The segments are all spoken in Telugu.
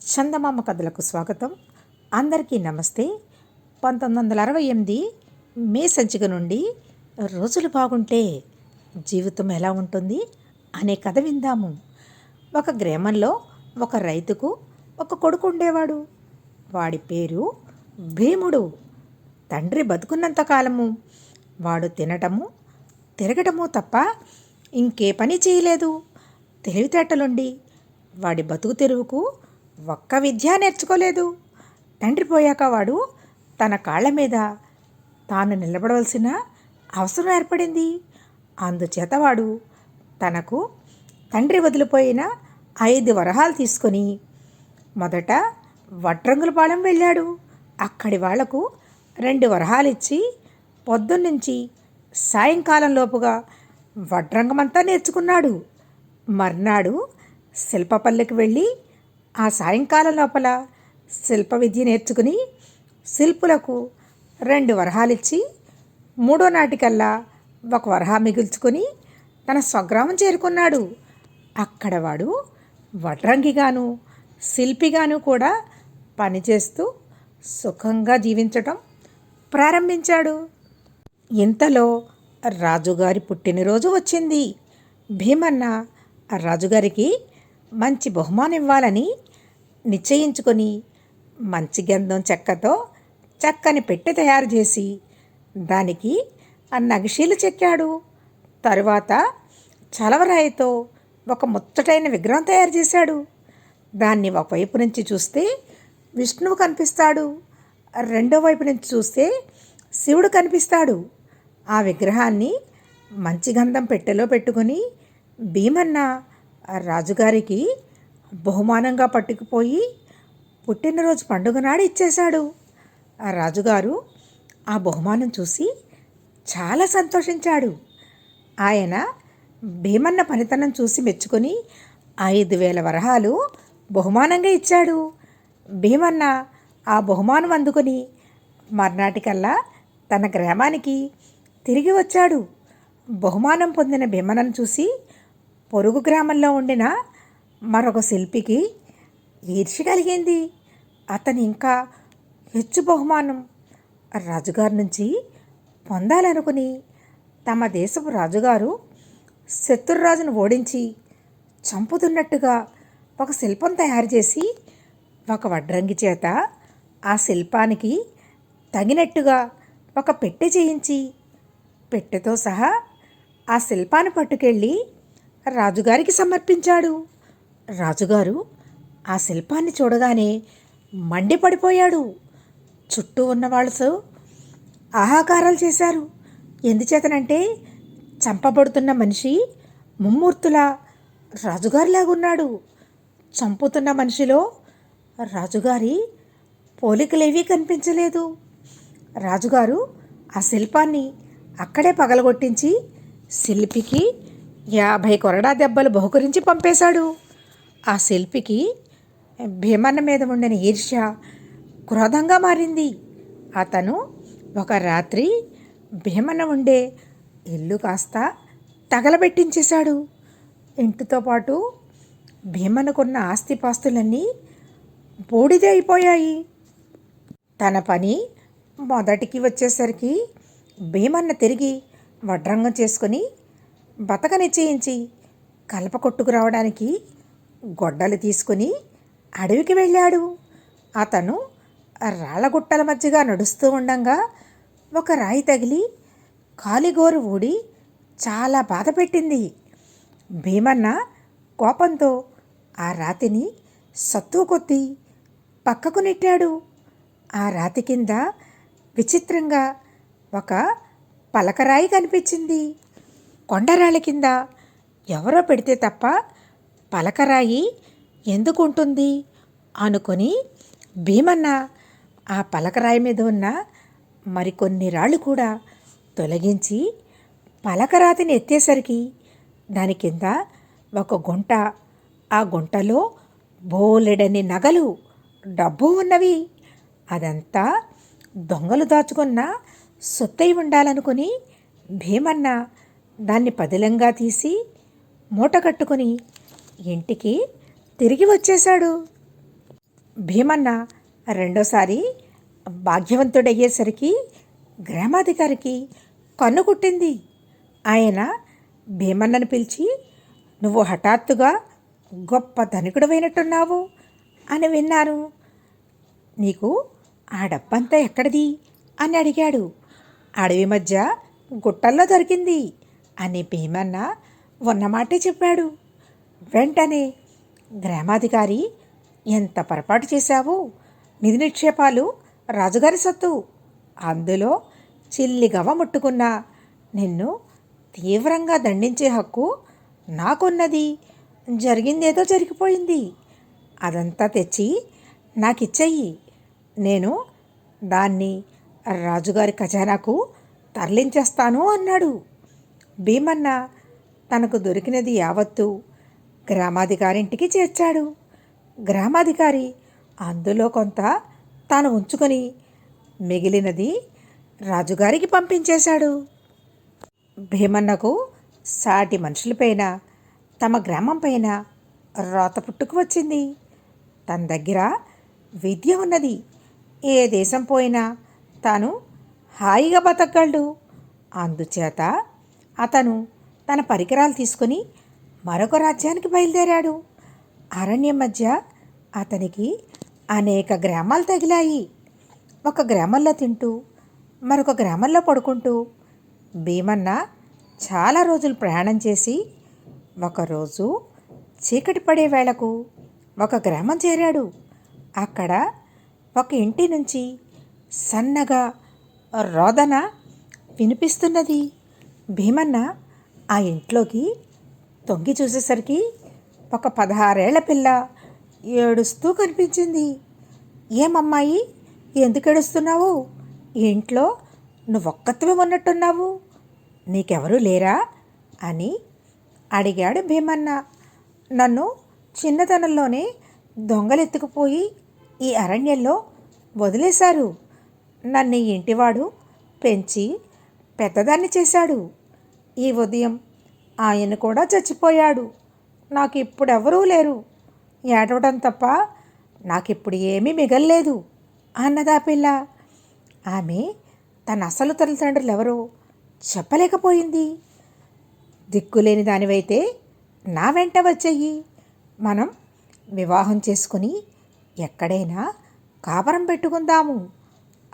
చందమామ కథలకు స్వాగతం. అందరికీ నమస్తే. పంతొమ్మిది వందల అరవై ఎనిమిది మే సంచిక నుండి రోజులు బాగుంటే జీవితం ఎలా ఉంటుంది అనే కథ విందాము. ఒక గ్రామంలో ఒక రైతుకు ఒక కొడుకు ఉండేవాడు. వాడి పేరు భీముడు. తండ్రి బతుకున్నంత కాలము. వాడు తినటము తిరగటము తప్ప ఇంకే పని చేయలేదు. తెలివితేటలుండి వాడి బతుకు తెరువుకు ఒక్క విద్య నేర్చుకోలేదు. తండ్రి పోయాక వాడు తన కాళ్ళ మీద తాను నిలబడవలసిన అవసరం ఏర్పడింది. అందుచేత వాడు తనకు తండ్రి వదిలిపోయిన ఐదు వరహాలు తీసుకొని మొదట వడ్రంగులపాలెం వెళ్ళాడు. అక్కడి వాళ్ళకు రెండు వరహాలు ఇచ్చి పొద్దున్నుంచి సాయంకాలం లోపుగా వడ్రంగమంతా నేర్చుకున్నాడు. మర్నాడు శిల్పపల్లికి వెళ్ళి ఆ సాయంకాలం లోపల శిల్ప విద్య నేర్చుకుని శిల్పులకు రెండు వరహాలిచ్చి మూడో నాటికల్లా ఒక వరహా మిగుల్చుకొని తన స్వగ్రామం చేరుకున్నాడు. అక్కడ వాడు వడ్రంగిగాను శిల్పిగాను కూడా పనిచేస్తూ సుఖంగా జీవించటం ప్రారంభించాడు. ఇంతలో రాజుగారి పుట్టినరోజు వచ్చింది. భీమన్న రాజుగారికి మంచి బహుమానం ఇవ్వాలని నిశ్చయించుకొని మంచి గంధం చెక్కతో చక్కని పెట్టె తయారు చేసి దానికి ఆ నగిషీలు చెక్కాడు. తరువాత చలవరాయితో ఒక ముచ్చటైన విగ్రహం తయారు చేశాడు. దాన్ని ఒకవైపు నుంచి చూస్తే విష్ణువు కనిపిస్తాడు. రెండో వైపు నుంచి చూస్తే శివుడు కనిపిస్తాడు. ఆ విగ్రహాన్ని మంచి గంధం పెట్టెలో పెట్టుకొని భీమన్న రాజుగారికి బహుమానంగా పట్టుకుపోయి పుట్టినరోజు పండుగ నాడు ఇచ్చేశాడు. ఆ రాజుగారు ఆ బహుమానం చూసి చాలా సంతోషించాడు. ఆయన భీమన్న పనితనం చూసి మెచ్చుకొని ఐదు వేల వరహాలు బహుమానంగా ఇచ్చాడు. భీమన్న ఆ బహుమానం అందుకొని మర్నాటికల్లా తన గ్రామానికి తిరిగి వచ్చాడు. బహుమానం పొందిన భీమన్నను చూసి పొరుగు గ్రామంలో ఉండిన మరొక శిల్పికి ఈర్ష కలిగింది. అతను ఇంకా హెచ్చు బహుమానం రాజుగారి నుంచి పొందాలనుకుని తమ దేశపు రాజుగారు శత్రురాజును ఓడించి చంపుతున్నట్టుగా ఒక శిల్పం తయారు చేసి ఒక వడ్రంగి చేత ఆ శిల్పానికి తగినట్టుగా ఒక పెట్టె చేయించి పెట్టెతో సహా ఆ శిల్పాన్ని పట్టుకెళ్ళి రాజుగారికి సమర్పించాడు. రాజుగారు ఆ శిల్పాన్ని చూడగానే మండిపడిపోయాడు. చుట్టూ ఉన్న వాళ్ళతో ఆహాకారాలు చేశారు. ఎందుచేతనంటే చంపబడుతున్న మనిషి ముమ్మూర్తులా రాజుగారిలాగున్నాడు. చంపుతున్న మనిషిలో రాజుగారి పోలికలేవీ కనిపించలేదు. రాజుగారు ఆ శిల్పాన్ని అక్కడే పగలగొట్టించి శిల్పికి యాభై కొరడా దెబ్బలు బహుకరించి పంపేశాడు. ఆ శిల్పికి భీమన్న మీద ఉండిన ఈర్ష్య క్రోధంగా మారింది. అతను ఒక రాత్రి భీమన్న ఉండే ఇల్లు కాస్త తగలబెట్టించేశాడు. ఇంటితో పాటు భీమన్నకున్న ఆస్తిపాస్తులన్నీ బూడిద అయిపోయాయి. తన పని మొదటికి వచ్చేసరికి భీమన్న తిరిగి వడ్రంగం చేసుకుని బతక నిశ్చయించి కలప కొట్టుకు రావడానికి గొడ్డలు తీసుకుని అడవికి వెళ్ళాడు. అతను రాళ్ళగుట్టల మధ్యగా నడుస్తూ ఉండంగా ఒక రాయి తగిలి కాలిగోరు ఊడి చాలా బాధ పెట్టింది. భీమన్న కోపంతో ఆ రాతిని సత్తు కొద్ది పక్కకు నెట్టాడు. ఆ రాతి కింద విచిత్రంగా ఒక పలకరాయి కనిపించింది. కొండరాళ్ళ కింద ఎవరో పెడితే తప్ప పలకరాయి ఎందుకు ఉంటుంది అనుకొని భీమన్న ఆ పలకరాయి మీద ఉన్న మరికొన్ని రాళ్ళు కూడా తొలగించి పలకరాతిని ఎత్తేసరికి దాని కింద ఒక గుంట ఆ గుంటలో బోలెడని నగలు డబ్బు ఉన్నవి. అదంతా దొంగలు దాచుకున్న సొత్తై ఉండాలనుకుని భీమన్న దాన్ని పదిలంగా తీసి మూట కట్టుకుని ఇంటికి తిరిగి వచ్చేశాడు. భీమన్న రెండోసారి భాగ్యవంతుడయ్యేసరికి గ్రామాధికారికి కన్ను కుట్టింది. ఆయన భీమన్నను పిలిచి నువ్వు హఠాత్తుగా గొప్ప ధనికుడమైనట్టున్నావు అని విన్నాను నీకు ఆ డబ్బంతా ఎక్కడిది? అని అడిగాడు. అడవి మధ్య గుట్టల్లో దొరికింది. అని భీమన్న ఉన్నమాటే చెప్పాడు. వెంటనే గ్రామాధికారి ఎంత పొరపాటు చేశావు? నిధి నిక్షేపాలు రాజుగారి సత్తు. అందులో చిల్లిగవ ముట్టుకున్నా. నిన్ను తీవ్రంగా దండించే హక్కు నాకున్నది. జరిగిందేదో జరిగిపోయింది. అదంతా తెచ్చి నాకు ఇచ్చేయి నేను దాన్ని రాజుగారి ఖజానాకు తరలించేస్తాను అన్నాడు. భీమన్న తనకు దొరికినది యావత్తు గ్రామాధికారింటికి చేర్చాడు. గ్రామాధికారి అందులో కొంత తాను ఉంచుకొని మిగిలినది రాజుగారికి పంపించేశాడు. భీమన్నకు సాటి మనుషులపైన తమ గ్రామం పైన రోత పుట్టుకు వచ్చింది. తన దగ్గర విద్య ఉన్నది. ఏ దేశం పోయినా తాను హాయిగా బతకగలడు. అందుచేత అతను తన పరికరాలు తీసుకుని మరొక రాజ్యానికి బయలుదేరాడు. అరణ్యం మధ్య అతనికి అనేక గ్రామాలు తగిలాయి. ఒక గ్రామంలో తింటూ మరొక గ్రామంలో పడుకుంటూ భీమన్న చాలా రోజులు ప్రయాణం చేసి ఒకరోజు చీకటి పడే వేళకు ఒక గ్రామం చేరాడు. అక్కడ ఒక ఇంటి నుంచి సన్నగా రోదన వినిపిస్తున్నది. భీమన్న ఆ ఇంట్లోకి తొంగి చూసేసరికి ఒక పదహారేళ్ళ పిల్ల ఏడుస్తూ కనిపించింది. ఏమమ్మాయి ఎందుకు ఏడుస్తున్నావు? ఇంట్లో నువ్వొక్కత్వే ఉన్నట్టున్నావు. నీకెవరూ లేరా? అని అడిగాడు భీమన్న. నన్ను చిన్నతనంలోనే దొంగలెత్తుకుపోయి ఈ అరణ్యంలో వదిలేశారు. నన్ను ఇంటివాడు పెంచి పెద్దదాన్ని చేశాడు. ఈ ఉదయం ఆయన కూడా చచ్చిపోయాడు. నాకు ఇప్పుడు ఎవరూ లేరు. ఏడవడం తప్ప నాకిప్పుడు ఏమీ మిగల్లేదు అన్నదా పిల్ల. ఆమె తన అసలు తల్లిదండ్రులు ఎవరో చెప్పలేకపోయింది. దిక్కులేని దానివైతే నా వెంట వచ్చేయి. మనం వివాహం చేసుకుని ఎక్కడైనా కాపురం పెట్టుకుందాము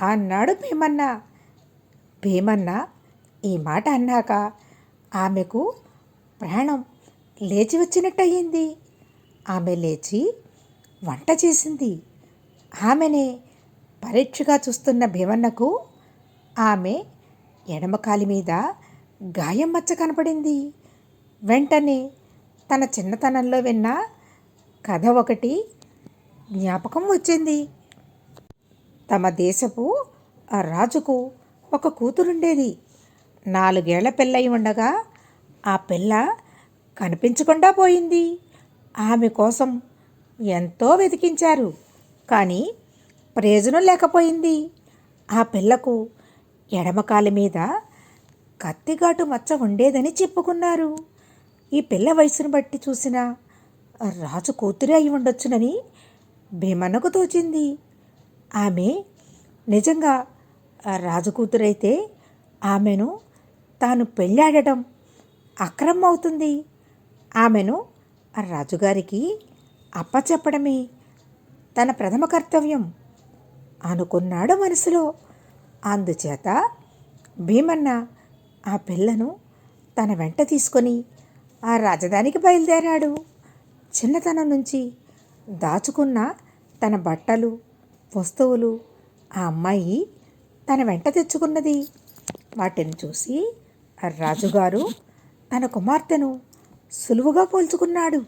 అన్నాడు భీమన్న. భీమన్న ఈ మాట అన్నాక ఆమెకు ప్రాణం లేచి వచ్చినట్టయింది. ఆమె లేచి వంట చేసింది. ఆమెనే పరీక్షగా చూస్తున్న భీమన్నకు ఆమె ఎడమకాలి మీద గాయం మచ్చ కనపడింది. వెంటనే తన చిన్నతనంలో విన్న కథ ఒకటి జ్ఞాపకం వచ్చింది. తమ దేశపు ఆ రాజుకు ఒక కూతురుండేది. నాలుగేళ్ళ పిల్లై ఉండగా ఆ పిల్ల కనిపించకుండా పోయింది. ఆమె కోసం ఎంతో వెతికించారు కానీ ప్రయోజనం లేకపోయింది. ఆ పిల్లకు ఎడమకాలి మీద కత్తిగాటు మచ్చ ఉండేదని చెప్పుకున్నారు. ఈ పిల్ల వయసును బట్టి చూసిన రాజు కూతురే అయి ఉండొచ్చునని భీమన్నకు తోచింది. ఆమె నిజంగా ఆ రాజు కూతురైతే ఆమెను తాను పెళ్ళాడటం అక్రమం అవుతుంది ఆమెను ఆ రాజుగారికి అప్పచెప్పడమే తన ప్రథమ కర్తవ్యం అనుకున్నాడు మనసులో. అందుచేత భీమన్న ఆ పిల్లను తన వెంట తీసుకొని ఆ రాజధానికి బయలుదేరాడు. చిన్నతనం నుంచి దాచుకున్న తన బట్టలు వస్తువులు ఆ అమ్మాయి తన వెంట తెచ్చుకున్నది. వాటిని చూసి రాజుగారు తన కుమార్తెను సులువుగా పోల్చుకున్నాడు.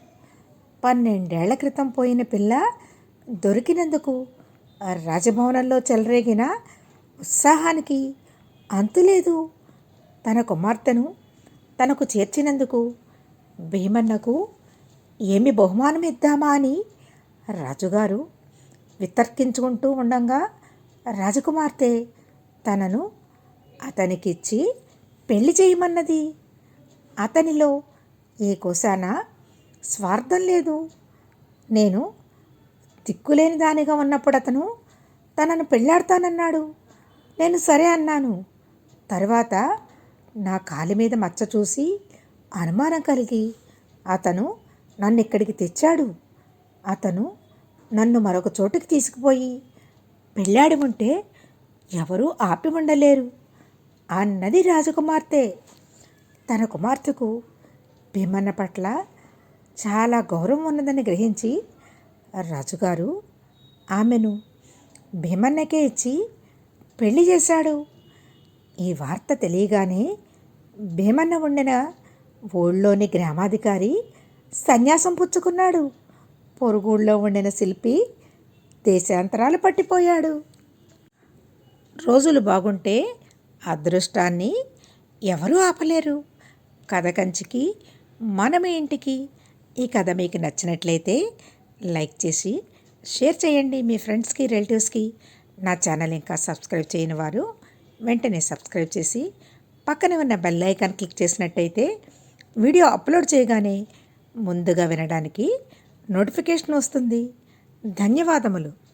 పన్నెండేళ్ళ క్రితం పోయిన పిల్ల దొరికినందుకు రాజభవనంలో చెలరేగిన ఉత్సాహానికి అంతులేదు తన కుమార్తెను తనకు చేర్చినందుకు భీమన్నకు ఏమి బహుమానం ఇద్దామా అని రాజుగారు వితర్కించుకుంటూ ఉండంగా రాజకుమార్తె తనను అతనికిచ్చి పెళ్ళి చేయమన్నది? అతనిలో ఏ కోసాన స్వార్థం లేదు. నేను దిక్కులేని దానిగా ఉన్నప్పుడు అతను తనను పెళ్ళాడతానన్నాడు నేను సరే అన్నాను. తర్వాత నా కాలి మీద మచ్చ చూసి అనుమానం కలిగి అతను నన్ను ఇక్కడికి తెచ్చాడు? అతను నన్ను మరొక చోటుకి తీసుకుపోయి పెళ్ళాడి ఉంటే ఎవరూ ఆపి ఉండలేరు. అన్నది రాజకుమార్తె. తన కుమార్తెకు భీమన్న పట్ల చాలా గౌరవం ఉన్నదని గ్రహించి రాజుగారు ఆమెను భీమన్నకే ఇచ్చి పెళ్ళి చేశాడు. ఈ వార్త తెలియగానే భీమన్న ఉండిన ఊళ్ళోని గ్రామాధికారి సన్యాసం పుచ్చుకున్నాడు. పొరుగుళ్ళో ఉండిన శిల్పి దేశాంతరాలు పట్టిపోయాడు. రోజులు బాగుంటే అదృష్టాన్ని ఎవరూ ఆపలేరు. కథ కంచికి మనమే ఇంటికి. ఈ కథ మీకు నచ్చినట్లయితే లైక్ చేసి షేర్ చేయండి మీ ఫ్రెండ్స్కి రిలేటివ్స్కి. నా ఛానల్ ఇంకా సబ్స్క్రైబ్ చేయని వారు వెంటనే సబ్స్క్రైబ్ చేసి పక్కనే ఉన్న బెల్ ఐకాన్ క్లిక్ చేసినట్టయితే వీడియో అప్లోడ్ చేయగానే ముందుగా వినడానికి నోటిఫికేషన్ వస్తుంది. ధన్యవాదములు.